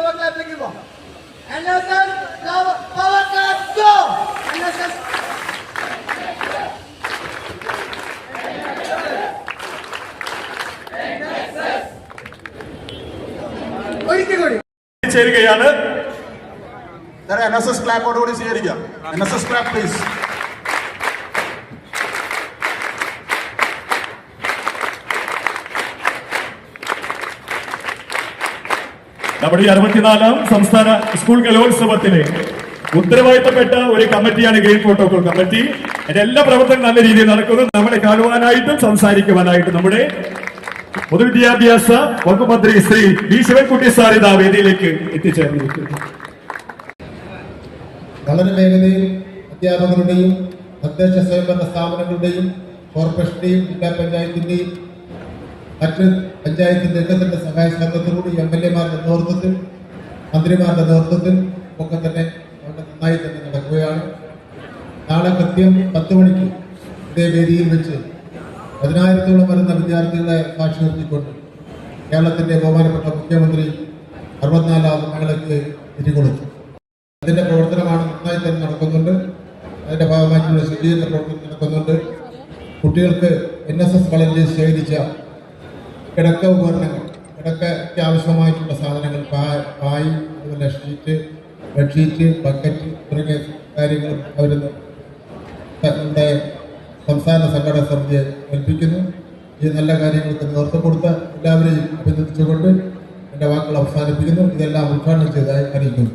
power clap to give up. NSS power, power clap go. NSS. ചേരുകയാണ് N S S ക്ലാപ്പോടുകൂടി സ്വീകരിക്കാം N S S clap please നമ്മുടെ ഈ അറുപത്തിനാലാം സംസ്ഥാന school കലോത്സവത്തിന് ഉത്തരവാദിത്തപ്പെട്ട ഒരു കമ്മിറ്റിയാണ് ഗെയിം പ്രോട്ടോകോൾ കമ്മിറ്റി അതിന്റെ എല്ലാ പ്രവർത്തനവും നല്ല രീതിയിൽ നടക്കുന്നു. നമ്മളെ കാണുവാനായിട്ടും സംസാരിക്കുവാനായിട്ടും നമ്മുടെ പൊതുവിദ്യാഭ്യാസ വകുപ്പ് മന്ത്രി ശ്രീ വി. ശിവൻകുട്ടി സാർ ഇതാ വേദിയിലേക്ക് എത്തിച്ചേർന്നിരിക്കുന്നു. വളരെ വേഗതയിൽ അധ്യാപകരുടെയും തദ്ദേശ സ്വയംഭരണ സ്ഥാപനങ്ങളുടെയും കോർപ്പറേഷന്റെയും ജില്ലാ പഞ്ചായത്തിന്റെയും മറ്റ് പഞ്ചായത്തിന്റെ എണ്ണത്തിന്റെ സഹായ സഹകരണത്തോടുകൂടി എം എൽ എമാരുടെ നേതൃത്വത്തിൽ മന്ത്രിമാരുടെ നേതൃത്വത്തിൽ ഒക്കെ തന്നെ വളരെ നന്നായി തന്നെ നടക്കുകയാണ്. നാളെ കൃത്യം പത്ത് മണിക്ക് ഇതേ വേദിയിൽ വെച്ച് പതിനായിരത്തോളം വരുന്ന വിദ്യാർത്ഥികളെ സാക്ഷി നിർത്തിക്കൊണ്ട് കേരളത്തിന്റെ ബഹുമാനപ്പെട്ട മുഖ്യമന്ത്രി അറുപത്തിനാലാം മേളയ്ക്ക് തിരികൊടുത്തു അതിന്റെ പ്രവർത്തനമാണ് നന്നായി തന്നെ നടക്കുന്നുണ്ട്. അതിന്റെ ഭാഗമായിട്ടുള്ള ശുചീകരണ പ്രവർത്തനം നടക്കുന്നുണ്ട്. കുട്ടികൾക്ക് എൻ എസ് എസ് വളണ്ടിയേഴ്സ് ശേഖരിച്ച കിടക്ക ഉപകരണങ്ങൾ കിടക്കയ്ക്ക് ആവശ്യമായിട്ടുള്ള സാധനങ്ങൾ പായ് അതുപോലെ ഷീറ്റ് ബെഡ്ഷീറ്റ് ബക്കറ്റ് തുടങ്ങിയ കാര്യങ്ങൾ അവർ നമ്മുടെ സംസ്ഥാന സംഘടന സമിതിയെ ഏൽപ്പിക്കുന്നു. ഈ നല്ല കാര്യങ്ങൾക്ക് നേതൃത്വം കൊടുത്ത എല്ലാവരെയും അഭിനന്ദിച്ചുകൊണ്ട് എന്റെ വാക്കുകൾ അവസാനിപ്പിക്കുന്നു. ഇതെല്ലാം ഉദ്ഘാടനം ചെയ്തതായി അറിയിക്കുന്നു.